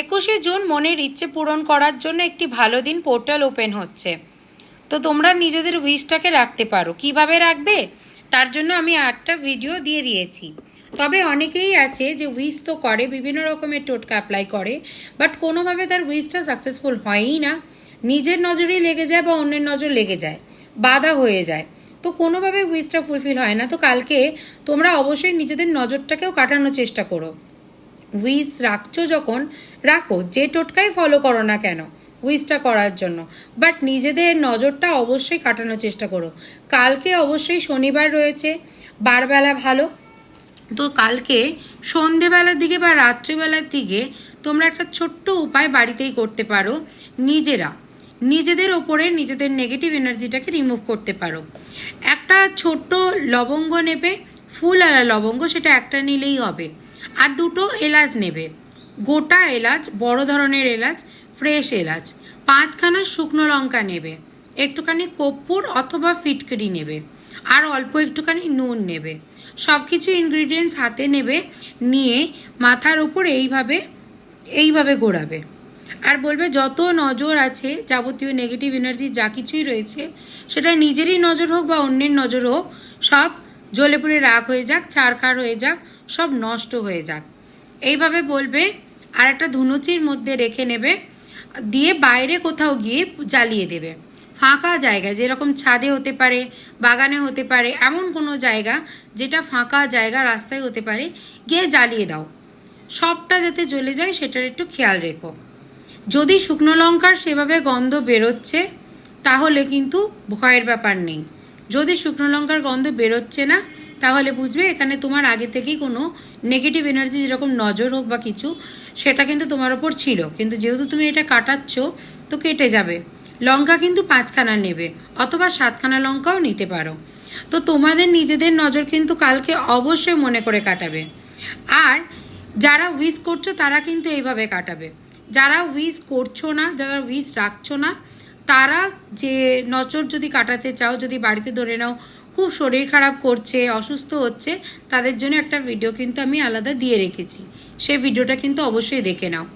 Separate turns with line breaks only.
একুশে জুন মনের ইচ্ছে পূরণ করার জন্য একটি ভালো দিন পোর্টাল ওপেন হচ্ছে। তো তোমরা নিজেদের উইশটাকে রাখতে পারো। কীভাবে রাখবে? তার জন্য আমি আটটা ভিডিও দিয়ে দিয়েছি। তবে অনেকেই আছে যে উইশ তো করে, বিভিন্ন রকমের টোটকা অ্যাপ্লাই করে বাট কোনোভাবে তার উইশটা সাকসেসফুল হয়ই না। নিজের নজরেই লেগে যায় বা অন্যের নজর লেগে যায়, বাধা হয়ে যায়। তো কোনোভাবে উইশটা ফুলফিল হয় না। তো কালকে তোমরা অবশ্যই নিজেদের নজরটাকেও কাটানোর চেষ্টা করো। উইস রাখছো যখন, রাখো, যে টোটকাই ফলো করো না কেন, উইসটা করার জন্য। বাট নিজেদের নজরটা অবশ্যই কাটানোর চেষ্টা করো। কালকে অবশ্যই শনিবার রয়েছে, বারবেলা ভালো। তো কালকে সন্ধেবেলার দিকে বা রাত্রিবেলার দিকে তোমরা একটা ছোট্ট উপায় বাড়িতেই করতে পারো, নিজেরা। নিজেদের ওপরে নিজেদের নেগেটিভ এনার্জিটাকে রিমুভ করতে পারো। একটা ছোট্ট লবঙ্গ নেবে, ফুল আলা লবঙ্গ, সেটা একটা নিলেই হবে। আর দুটো এলাচ নেবে। গোটা এলাচ, বড় ধরনের এলাচ, ফ্রেশ এলাচ। পাঁচখানা শুকনো লঙ্কা নেবে। একটুখানি কর্পূর অথবা ফিটকিরি নেবে। আর অল্প একটুখানি নুন নেবে। সব কিছু ইনগ্রিডিয়েন্টস হাতে নেবে, নিয়ে মাথার উপর এইভাবে এইভাবে ঘোরাবে। আর বলবে, যত নজর আছে, যাবতীয় নেগেটিভ এনার্জি যা কিছুই রয়েছে, সেটা নিজেরই নজর হোক বা অন্যের নজর হোক, সব জ্বলে পুড়ে রাগ হয়ে যাক ছাড়খাড় হয়ে যাক সব নষ্ট হয়ে যাক। এইভাবে বলবে আর একটা ধুনুচির মধ্যে রেখে নেবে, দিয়ে বাইরে কোথাও গিয়ে জ্বালিয়ে দেবে। ফাঁকা জায়গায় যেরকম ছাদে হতে পারে, বাগানে হতে পারে, এমন কোনো জায়গা যেটা ফাঁকা জায়গা, রাস্তায় হতে পারে, গিয়ে জ্বালিয়ে দাও। সবটা যাতে জ্বলে যায়, সেটার একটু খেয়াল রেখো। যদি শুকনো লঙ্কার সেভাবে গন্ধ বেরোচ্ছে, তাহলে কিন্তু ভয়ের ব্যাপার নেই। যদি শুকনো লঙ্কার গন্ধ বেরোচ্ছে না তাহলে বুঝবে এখানে তোমার আগে থেকেই কোনো নেগেটিভ এনার্জি যেরকম নজর হোক বা কিছু, সেটা কিন্তু তোমার ওপর ছিল। কিন্তু যেহেতু তুমি এটা কাটাচ্ছ, তো কেটে যাবে। লঙ্কা কিন্তু পাঁচখানা নেবে, অথবা সাতখানা লঙ্কাও নিতে পারো। তো তোমাদের নিজেদের নজর কিন্তু কালকে অবশ্যই মনে করে কাটাবে। আর যারা উইস করছ, তারা কিন্তু এইভাবে কাটাবে। যারা উইস করছ না, যারা উইস রাখছো না, তারা যে নজর যদি কাটাতে চাও, যদি বাড়িতে ধরে নাও খুব শরীর খারাপ করছে, অসুস্থ হচ্ছে, তাদের জন্য একটা ভিডিও কিন্তু আমি আলাদা দিয়ে রেখেছি। সেই ভিডিওটা কিন্তু অবশ্যই দেখে নাও।